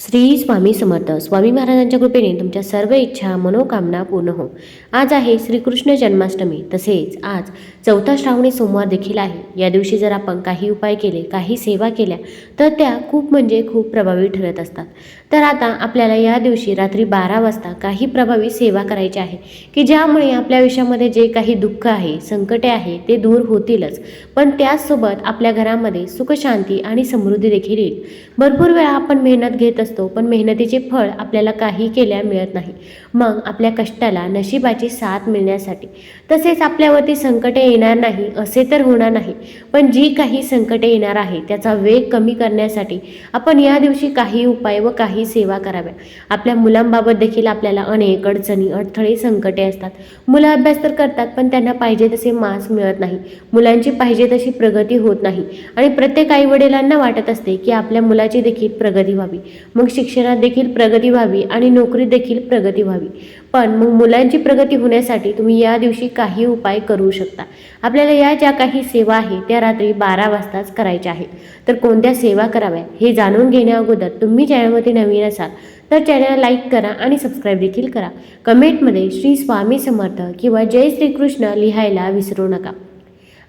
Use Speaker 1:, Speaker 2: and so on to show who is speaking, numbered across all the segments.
Speaker 1: श्री स्वामी समर्थ. स्वामी महाराजांच्या कृपेने तुमच्या सर्व इच्छा मनोकामना पूर्ण हो. आज आहे श्रीकृष्ण जन्माष्टमी. तसेच आज चौथा श्रावणी सोमवार देखील आहे. या दिवशी जर आपण काही उपाय केले काही सेवा केल्या तर त्या खूप म्हणजे खूप प्रभावी ठरत असतात. तर आता आपल्याला या दिवशी रात्री बारा वाजता काही प्रभावी सेवा करायची आहे की ज्यामुळे आपल्या आयुष्यामध्ये जे काही दुःख आहे संकटे आहे ते दूर होतीलच. पण त्याचसोबत आपल्या घरामध्ये सुखशांती आणि समृद्धी देखील येईल. भरपूर वेळा आपण मेहनत घेत असतो पण मेहनतीचे फळ आपल्याला काही केल्या मिळत नाही. मग आपल्या कष्टाला नशिबाची साथ मिळण्यासाठी तसेच आपल्यावरती संकटे येणार नाही असे तर होणार नाही. पण जी काही संकटे येणार आहे त्याचा वेग कमी करण्यासाठी आपण या दिवशी काही उपाय व काही सेवा कराव्या. आपल्या मुलांबाबत देखील आपल्याला अनेक अडचणी अडथळे संकटे असतात. मुलं अभ्यास तर करतात पण त्यांना पाहिजे तसे मार्क्स मिळत नाही. मुलांची पाहिजे तशी प्रगती होत नाही. आणि प्रत्येक आईवडिलांना वाटत असते की आपल्या मुलाची देखील प्रगती व्हावी. मग शिक्षणात देखील प्रगती व्हावी आणि नोकरीत देखील प्रगती व्हावी. पण मग मुलांची प्रगती होण्यासाठी तुम्ही या दिवशी काही उपाय करू शकता. आपल्याला या ज्या काही सेवा आहे त्या रात्री बारा वाजताच करायच्या आहेत. तर कोणत्या सेवा कराव्या हे जाणून घेण्या अगोदर तुम्ही चॅनलमध्ये नवीन असाल तर चॅनल लाईक करा आणि सबस्क्राईब देखील करा. कमेंटमध्ये श्री स्वामी समर्थ किंवा जय श्रीकृष्ण लिहायला विसरू नका.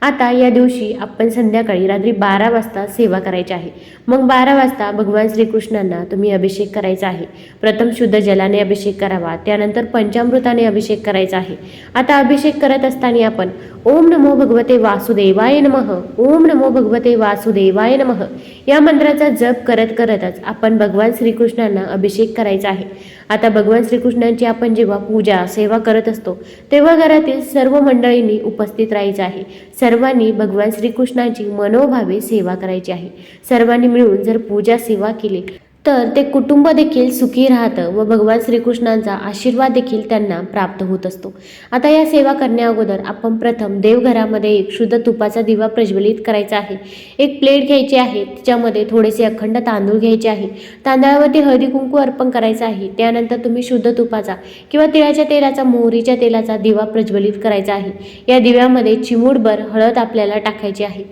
Speaker 1: आता या दिवशी आपण संध्याकाळी रात्री बारा वाजता सेवा करायची आहे. मग बारा वाजता भगवान श्रीकृष्णांना तुम्ही अभिषेक करायचा आहे. प्रथम शुद्ध जलाने अभिषेक करावा त्यानंतर पंचामृताने अभिषेक करायचा आहे. आता अभिषेक करत असताना आपण ओम नमो भगवते वासुदेवाय नमः ओम नमो भगवते वासुदेवाय नमः. या मंत्राचा जप करत करतच आपण भगवान श्रीकृष्णांना अभिषेक करायचा आहे. आता भगवान श्रीकृष्णांची आपण जेव्हा पूजा सेवा करत असतो तेव्हा घरातील सर्व मंडळींनी उपस्थित राहायचं आहे. सर्वांनी भगवान श्रीकृष्णांची मनोभावे सेवा करायची आहे. सर्वांनी मिळून जर पूजा सेवा केली तर ते कुटुंब देखील सुखी राहतं व भगवान श्रीकृष्णांचा आशीर्वाद देखील त्यांना प्राप्त होत असतो. आता या सेवा करण्या अगोदर आपण प्रथम देवघरामध्ये एक शुद्ध तुपाचा दिवा प्रज्वलित करायचा आहे. एक प्लेट घ्यायची आहे त्याच्यामध्ये थोडेसे अखंड तांदूळ घ्यायचे आहे. तांदळावरती हळदी कुंकू अर्पण करायचं आहे. त्यानंतर तुम्ही शुद्ध तुपाचा किंवा तिळाच्या तेलाचा मोहरीच्या तेलाचा दिवा प्रज्वलित करायचा आहे. या दिव्यामध्ये चिमूडभर हळद आपल्याला टाकायची आहे.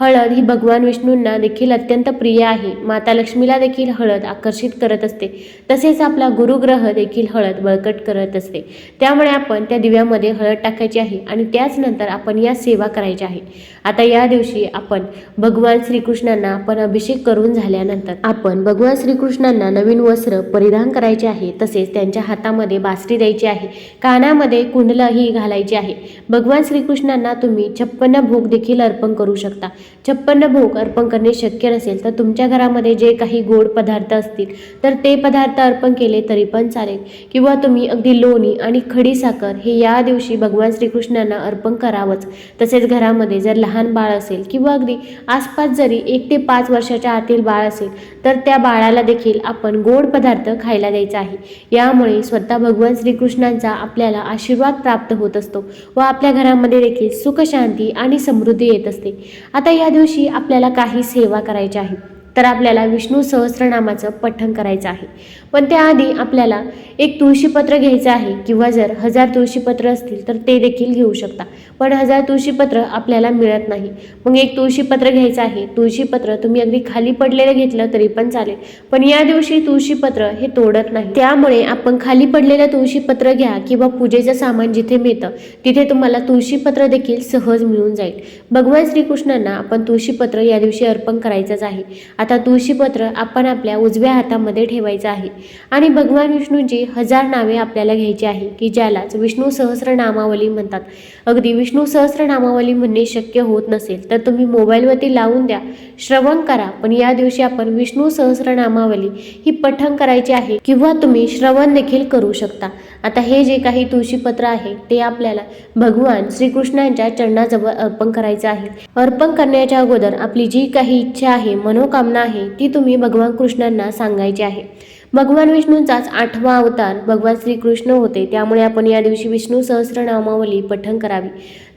Speaker 1: हळद ही भगवान विष्णूंना देखील अत्यंत प्रिय आहे. माता लक्ष्मीला देखील हळद आकर्षित करत असते. तसेच आपला गुरुग्रह देखील हळद बळकट करत असते. त्यामुळे आपण त्या दिव्यामध्ये हळद टाकायची आहे आणि त्याच नंतर आपण या सेवा करायची आहे. आता या दिवशी आपण भगवान श्रीकृष्णांना आपण अभिषेक करून झाल्यानंतर आपण भगवान श्रीकृष्णांना नवीन वस्त्र परिधान करायचे आहे. तसेच त्यांच्या हातामध्ये बासरी द्यायची आहे. कानामध्ये कुंडलंही घालायची आहे. भगवान श्रीकृष्णांना तुम्ही छप्पन्न भोग देखील अर्पण करू शकता. छप्पन्न भोग अर्पण करणे शक्य नसेल तर तुमच्या घरामध्ये जे काही गोड पदार्थ असतील तर ते पदार्थ अर्पण केले तरी पण चालेल. किंवा तुम्ही अगदी लोणी आणि खडी साखर हे या दिवशी भगवान श्रीकृष्णांना अर्पण करावंच. तसेच घरामध्ये जर लहान बाळ असेल किंवा अगदी आसपास जरी एक ते पाच वर्षाच्या आतील बाळ असेल तर त्या बाळाला देखील आपण गोड पदार्थ खायला द्यायचा आहे. यामुळे स्वतः भगवान श्रीकृष्णांचा आपल्याला आशीर्वाद प्राप्त होत असतो व आपल्या घरामध्ये देखील सुख शांती आणि समृद्धी येत असते. आता या दिवशी आपल्याला काही सेवा करायच्या आहेत तर आपल्याला विष्णू सहस्रनामाचं पठण करायचं आहे. पण त्याआधी आपल्याला एक तुळशीपत्र घ्यायचं आहे किंवा जर हजार तुळशीपत्र असतील तर ते देखील घेऊ शकता. पण हजार तुळशीपत्र आपल्याला मिळत नाही. मग एक तुळशीपत्र घ्यायचं आहे. तुळशीपत्र तुम्ही अगदी खाली पडलेलं घेतलं तरी पण चालेल. पण या दिवशी तुळशीपत्र हे तोडत नाही. त्यामुळे आपण खाली पडलेलं तुळशीपत्र घ्या किंवा पूजेचं सामान जिथे मिळतं तिथे तुम्हाला तुळशीपत्र देखील सहज मिळून जाईल. भगवान श्रीकृष्णांना आपण तुळशीपत्र या दिवशी अर्पण करायचंच आहे. आता तुळशीपत्र आपण आपल्या उजव्या हातामध्ये ठेवायचं आहे. आणि भगवान विष्णूची हजार नावे आपल्याला घ्यायची आहे की ज्यालाच विष्णू सहस्रनामावली म्हणतात. अगदी विष्णू सहस्रनामावली म्हणणे शक्य होत नसेल तर तुम्ही मोबाईलवरती लावून द्या श्रवण करा पण या दिवशी आपण विष्णू सहस्रनामावली ही पठण करायची आहे किंवा तुम्ही श्रवण देखील करू शकता. आता हे जे काही तुळशीपत्र आहे ते आपल्याला भगवान श्रीकृष्णांच्या चरणाजवळ अर्पण करायचं आहे. अर्पण करण्याच्या अगोदर आपली जी काही इच्छा आहे मनोकामना आहे ती तुम्ही भगवान कृष्णांना सांगायची आहे. भगवान विष्णूंचाच आठवा अवतार भगवान श्रीकृष्ण होते. त्यामुळे आपण या दिवशी विष्णू सहस्रनामावली पठण करावी.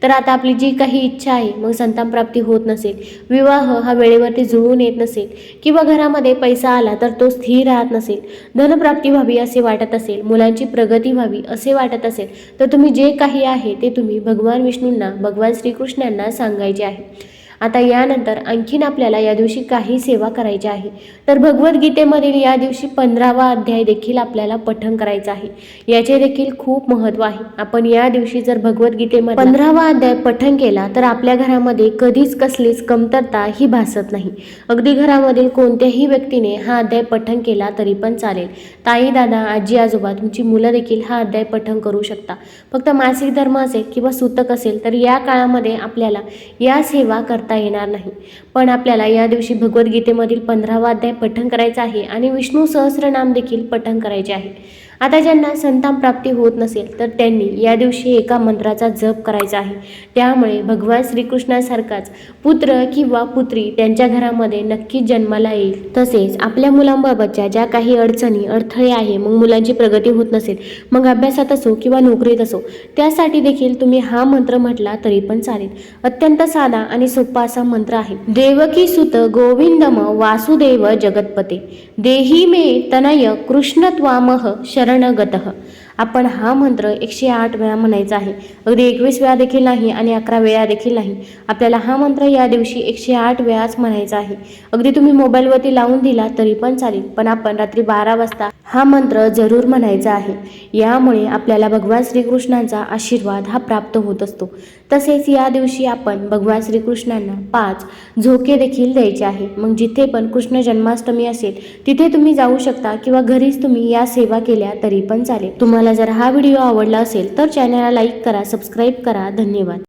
Speaker 1: तर आता आपली जी काही इच्छा आहे मग संतान प्राप्ती होत नसेल विवाह हा वेळेवरती जुळून येत नसेल किंवा घरामध्ये पैसा आला तर तो स्थिर राहत नसेल धनप्राप्ती व्हावी असे वाटत असेल मुलांची प्रगती व्हावी असे वाटत असेल तर तुम्ही जे काही आहे ते तुम्ही भगवान विष्णूंना भगवान श्रीकृष्णांना सांगायचे आहे. आता यानंतर आणखीन आपल्याला या दिवशी काही सेवा करायची आहे. तर भगवद्गीतेमधील या दिवशी पंधरावा अध्याय देखील आपल्याला पठण करायचा आहे. याचे देखील खूप महत्त्व आहे. आपण या दिवशी जर भगवद्गीतेमध्ये पंधरावा अध्याय पठण केला तर आपल्या घरामध्ये कधीच कसलीच कमतरता ही भासत नाही. अगदी घरामधील कोणत्याही व्यक्तीने हा अध्याय पठण केला तरी पण चालेल. ताई दादा आजी आजोबा तुमची मुलं देखील हा अध्याय पठण करू शकता. फक्त मासिक धर्म असेल किंवा सूतक असेल तर या काळामध्ये आपल्याला या सेवा करता येणार नाही. पण आपल्याला या दिवशी भगवद्गीतेमधील पंधरावा अध्याय पठण करायचा आहे आणि विष्णू सहस्रनाम देखील पठण करायचे आहे. आता ज्यांना संतान प्राप्ती होत नसेल तर त्यांनी या दिवशी एका मंत्राचा जप करायचा आहे. त्यामुळे भगवान श्रीकृष्णासारखाच पुत्र किंवा पुत्री त्यांच्या घरामध्ये नक्कीच जन्माला येईल. तसेच आपल्या मुलांबाबतच्या ज्या काही अडचणी अडथळे आहे मग मुलांची प्रगती होत नसेल मग अभ्यासात असो किंवा नोकरीत असो त्यासाठी देखील तुम्ही हा मंत्र म्हटला तरी पण चालेल. अत्यंत साधा आणि सोपा असा मंत्र आहे. देवकी सुत गोविंदम वासुदेव जगतपते. देही मे तनय कृष्णत्वामह शरणगत आपण हा मंत्र एकशे आठ वेळा म्हणायचा आहे. अगदी एकवीस वेळा देखील नाही आणि अकरा वेळा देखील नाही. आपल्याला हा मंत्र या दिवशी एकशे आठ वेळाच म्हणायचा आहे. अगदी तुम्ही मोबाईलवरती लावून दिला तरी पण चालेल पण आपण रात्री बारा वाजता हा मंत्र जरूर म्हणायचा आहे. यामुळे आपल्याला भगवान श्रीकृष्णांचा आशीर्वाद हा प्राप्त होत असतो. तसेच या दिवशी आपण भगवान श्रीकृष्णांना पाच झोके देखील द्यायचे आहे. मग जिथे पण कृष्ण जन्माष्टमी असेल तिथे तुम्ही जाऊ शकता किंवा घरीच तुम्ही या सेवा केल्या तरी पण चालेल. तुम्हाला जर हा व्हिडिओ आवडला असेल तर चॅनलला लाईक करा सबस्क्राईब करा. धन्यवाद.